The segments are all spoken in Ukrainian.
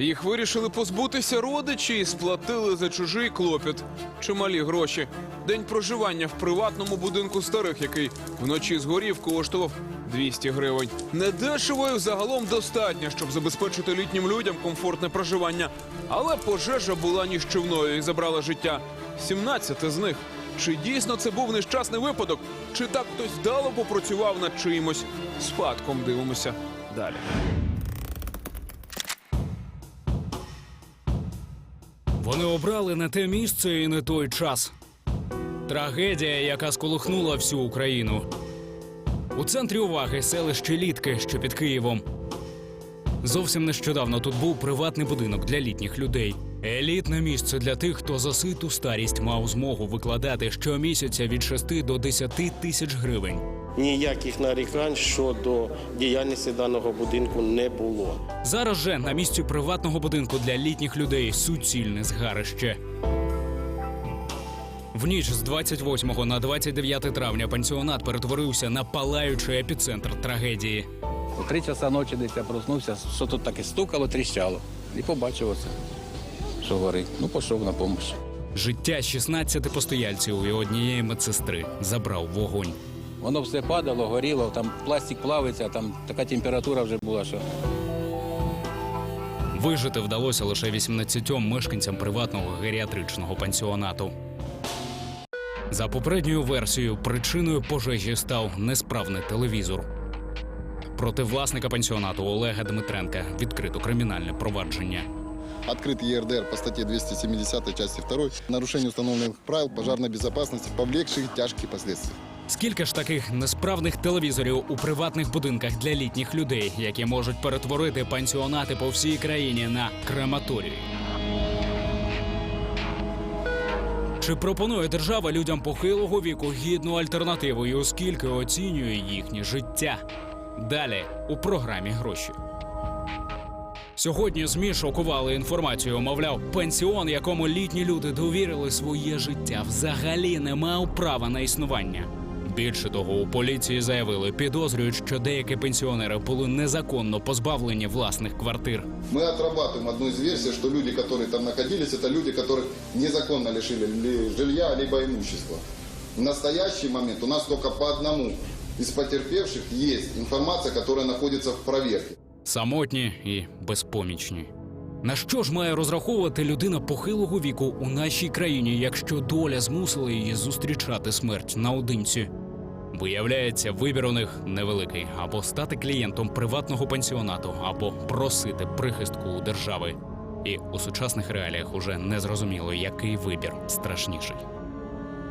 Їх вирішили позбутися родичі і сплатили за чужий клопіт. Чималі гроші. День проживання в приватному будинку старих, який вночі згорів, коштував 200 гривень. Недешево і загалом достатньо, щоб забезпечити літнім людям комфортне проживання. Але пожежа була ніщівною і забрала життя 17 з них. Чи дійсно це був нещасний випадок? Чи так хтось вдало попрацював над чиїмось спадком? Дивимося далі. Вони обрали не те місце і не той час. Трагедія, яка сколихнула всю Україну. У центрі уваги селище Літки, що під Києвом. Зовсім нещодавно тут був приватний будинок для літніх людей. Елітне місце для тих, хто за ситу старість мав змогу викладати щомісяця від 6 до 10 тисяч гривень. Ніяких нарікань щодо діяльності даного будинку не було. Зараз же на місці приватного будинку для літніх людей суцільне згарище. В ніч з 28 на 29 травня пансіонат перетворився на палаючий епіцентр трагедії. У три часа ночі десь я проснувся, що тут таке стукало, тріщало. І побачив оце, що горить. Ну, пішов на допомогу. Життя 16 постояльців і однієї медсестри забрав вогонь. Воно все падало, горіло, там пластик плавиться, там така температура вже була, що Вижити вдалося лише 18 мешканцям приватного геріатричного пансіонату. За попередньою версією, причиною пожежі став несправний телевізор. Проти власника пансіонату Олега Дмитренка відкрито кримінальне провадження. Открыт ЕРДР по статье 270 части 2. Нарушение установленных правил пожарной безопасности, повлекших тяжкие последствия. Скільки ж таких несправних телевізорів у приватних будинках для літніх людей, які можуть перетворити пансіонати по всій країні на крематорії? Чи пропонує держава людям похилого віку гідну альтернативу і оскільки оцінює їхнє життя? Далі у програмі гроші. Сьогодні ЗМІ шокували інформацію. Мовляв, пенсіон, якому літні люди довірили своє життя, взагалі не мав права на існування. Більше того, у поліції заявили, підозрюють, що деякі пенсіонери були незаконно позбавлені власних квартир. Мы отрабатываем одну из версий, что люди, которые там находились, это люди, которых незаконно лишили ли- жилья, либо имущества. В настоящий момент у нас только по одному из потерпевших есть информация, которая находится в проверке. Самотні і безпомічні. На що ж має розраховувати людина похилого віку у нашій країні, якщо доля змусила її зустрічати смерть наодинці? Виявляється, вибір у них невеликий або стати клієнтом приватного пансіонату, або просити прихистку у держави. І у сучасних реаліях уже не зрозуміло, який вибір страшніший.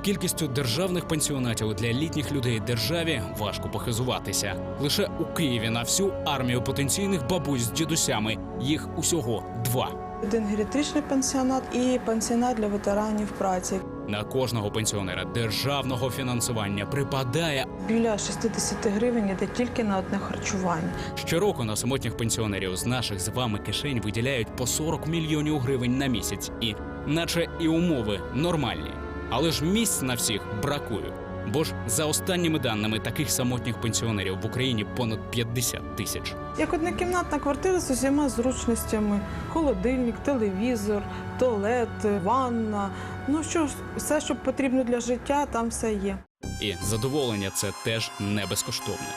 Кількістю державних пансіонатів для літніх людей державі важко похизуватися. Лише у Києві на всю армію потенційних бабусь з дідусями їх усього два. Один геріатричний пансіонат і пансіонат для ветеранів праці. На кожного пенсіонера державного фінансування припадає Біля 60 гривень іде тільки на одне харчування. щороку на самотніх пенсіонерів з наших з вами кишень виділяють по 40 мільйонів гривень на місяць, і наче і умови нормальні. Але ж місць на всіх бракує. Бо ж за останніми даними таких самотніх пенсіонерів в Україні понад 50 тисяч. Як однокімнатна квартира з усіма зручностями: холодильник, телевізор, туалет, ванна. Ну що ж, все, що потрібно для життя, там все є. І задоволення це теж не безкоштовне.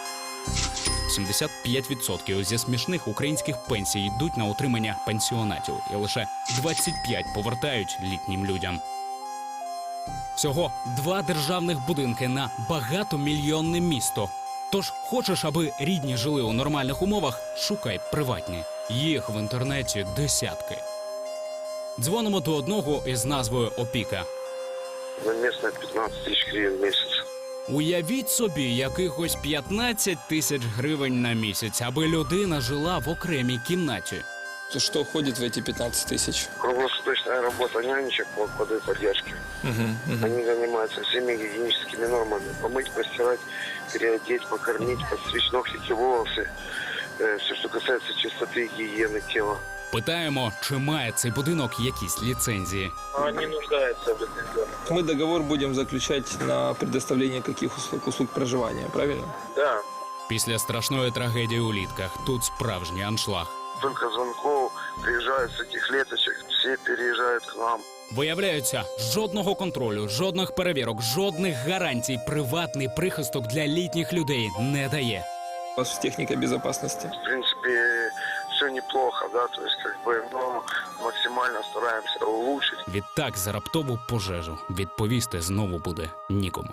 75% зі смішних українських пенсій йдуть на утримання пенсіонатів, і лише 25 повертають літнім людям. Всього два державних будинки на багатомільйонне місто. Тож хочеш, аби рідні жили у нормальних умовах, шукай приватні. Їх в інтернеті десятки. Дзвонимо до одного із назвою Опіка. На местное 15 тысяч гривен в месяц. Уявіть собі якихось 15 тисяч гривень на місяць, аби людина жила в окремій кімнаті. Что входит в эти 15 тысяч? Круглосуточная работа нянечек по подой поддержки. Они занимаются всеми гигиеническими нормами. Помыть, постирать, переодеть, покормить, подстричь ногти, волосы. Э, все, что касается чистоты и гигиены тела. Питаємо, чи має цей будинок якісь ліцензії. Они нуждаются в лицензионных. Мы договор будем заключать на предоставление каких услуг, услуг проживания, правильно? Да. Після страшної трагедії у літках тут справжній аншлаг. Только звонков приезжают с этих леточек, все переезжают к нам. Виявляється, жодного контролю, жодних перевірок, жодних гарантій приватний прихисток для літніх людей не дає. У вас техника безопасности. В принципе, все неплохо, да, то есть как бы, но максимально стараемся улучшить. Відтак за раптову пожежу відповісти знову буде нікому.